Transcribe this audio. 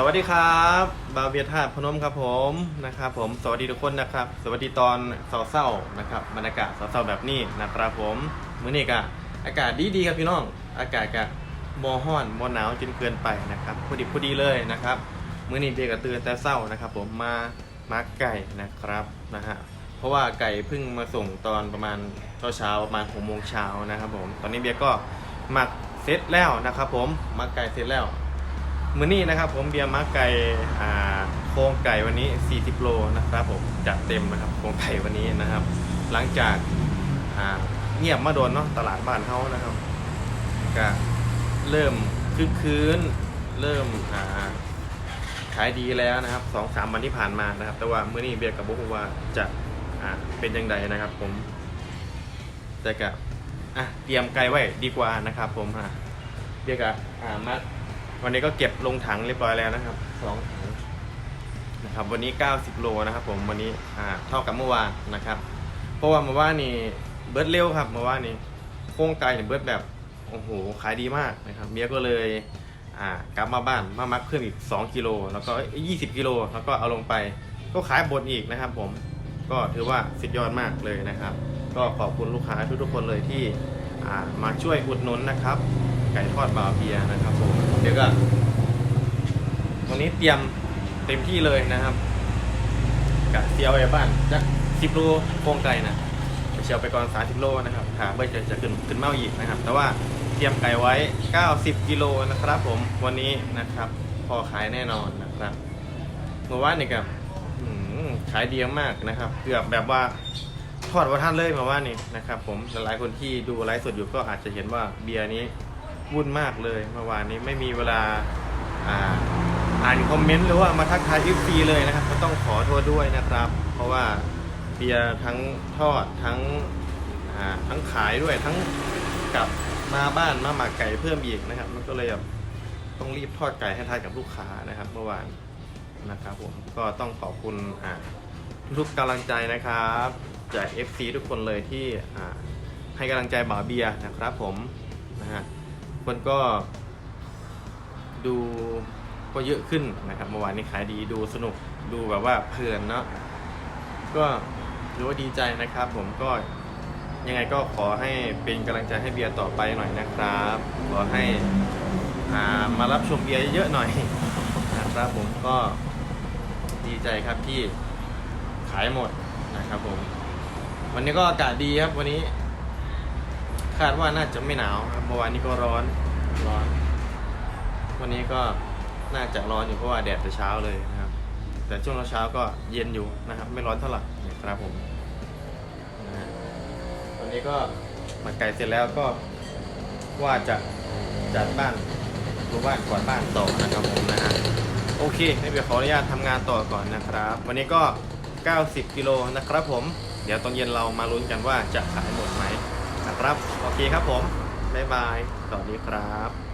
สวัสดีครับบาวเบียธาตุพนมครับผมนะครับผมสวัสดีทุกคนนะครับ สวัสดีตอนเศร้าๆนะครับบรรยากาศเศร้าๆแบบนี้นะครับผมมื้อนี้ก็อากาศดีๆครับพี่น้อง อากาศก็บ่ฮ้อนบ่หนาวจนเกินไปนะครับพอดีพอดีเลยนะครับมื้อนี้เบียก็ตื่นแต่เช้านะครับ ผมมามาไก่นะครับนะฮะเพราะว่าไก่เพิ่งมาส่งตอนประมาณเช้าๆประมาณหกโมงเช้านะครับผมตอนนี้เบียก็หมักเสร็จแล้วนะครับ ผมหมักไก่เสร็จแล้ว มือนี้นะครับผมเบียร์มาไก่อ่าโครงไก่วันนี้ 40 โลนะครับผมจัดเต็มนะครับโครงไก่วันนี้นะครับ หลังจากอ่าเงียบมาโดนเนาะตลาดบ้านเฮานะครับก็เริ่มคึกคืนเริ่มอ่าขายดีแล้วนะครับสองสามวันที่ผ่านมานะครับ แต่ว่ามื้อนี้เบียร์กับบุ๊กว่าจะอ่าเป็นยังไงนะครับ ผม แต่ก็อะเตรียมไก่ไว้ดีกว่านะครับ ผมอะเบียร์กับอ่ามา วันนี้ก็เก็บลงถังเรียบร้อยแล้วนะครับสองถังนะครับ วันนี้ 90 โลนะครับ ผมวันนี้อ่าเท่ากับเมื่อวานนะครับ เพราะว่าเมื่อวานนี่เบิร์ดเร็วครับเมื่อวานนี้โค้งไกลเนี่ยเบิร์ดแบบโอ้โหขายดีมากนะครับเมียก็เลยอ่ากลับมาบ้านมามักเพิ่มอีก 2 กิโลแล้วก็ 20 กิโลแล้วก็เอาลงไป ก็ขายบนอีกนะครับ ผมก็ถือว่าสุดยอดมากเลยนะครับ ก็ขอบคุณลูกค้าทุกๆคนเลยที่มาช่วยอุดหนุนนะครับ ก่ทอดบาเบียนะครับผมเดี๋ยวก็วันนี้เตรียมเต็มที่เลยนะครับกะเซียวไปบ้านจักสิบโลโครงไก่นะเชียวไปก่อนสามสิบโลนะครับขาเบอร์จะจะขึ้นขึ้นเมาอีกนะครับ แต่ว่าเตรียมไก่ไว้90กิโลนะครับผมวันนี้นะครับ พอขายแน่นอนนะครับเมื่อวานนี่กับอืมขายดีมากนะครับ เกือบแบบว่าทอดว่าท่านเลยมาว่านี่นะครับ ผมหลายๆคนที่ดูไลฟ์สดอยู่ก็อาจจะเห็นว่าเบียร์นี้ วุ่นมากเลยเมื่อวานนี้ไม่มีเวลาอ่านคอมเมนต์หรือว่ามาทักทายฟรีเลยนะครับ ก็ต้องขอโทษด้วยนะครับ เพราะว่าเบียร์ทั้งทอดทั้งทั้งขายด้วยทั้งกลับมาบ้านมาหมักไก่เพิ่มอีกนะครับ มันก็เลยแบบต้องรีบทอดไก่ให้ทานกับลูกค้านะครับ เมื่อวานนะครับผมก็ต้องขอบคุณทุกกำลังใจนะครับจาก FC ทุกคนเลยที่ให้กำลังใจบ่าวเบียร์นะครับผมนะฮะ คนก็ดูก็เยอะขึ้นนะครับเมื่อวานนี้ขายดีดูสนุกดูแบบว่าเพลินเนาะก็ถือว่าดีใจนะครับ ผมก็ยังไงก็ขอให้เป็นกำลังใจให้เบียร์ต่อไปหน่อยนะครับ ขอให้อ่ามารับชมเบียร์เยอะๆหน่อยนะครับผมก็ดีใจครับที่ขายหมดนะครับผม วันนี้ก็อากาศดีครับวันนี้ คาดว่าน่าจะไม่หนาวครับเมื่อวานนี้ก็ร้อนร้อน วันนี้ก็น่าจะร้อนอยู่เพราะว่าแดดแต่เช้าเลยนะครับ แต่ช่วงเช้าๆก็เย็นอยู่นะครับ ไม่ร้อนเท่าไหร่นะครับผมนะฮะวันนี้ก็หมาไก่เสร็จแล้วก็ว่าจะจัดบ้านรูบ้านกวาดบ้านต่อนะครับผมนะฮะโอเคให้เบียร์ขออนุญาตทำงานต่อก่อนนะครับ วันนี้ก็ 90 กิโลนะครับผม เดี๋ยวตอนเย็นเรามาลุ้นกันว่าจะขายหมดไหม นะครับ โอเคครับผม บ๊ายบาย สวัสดีครับ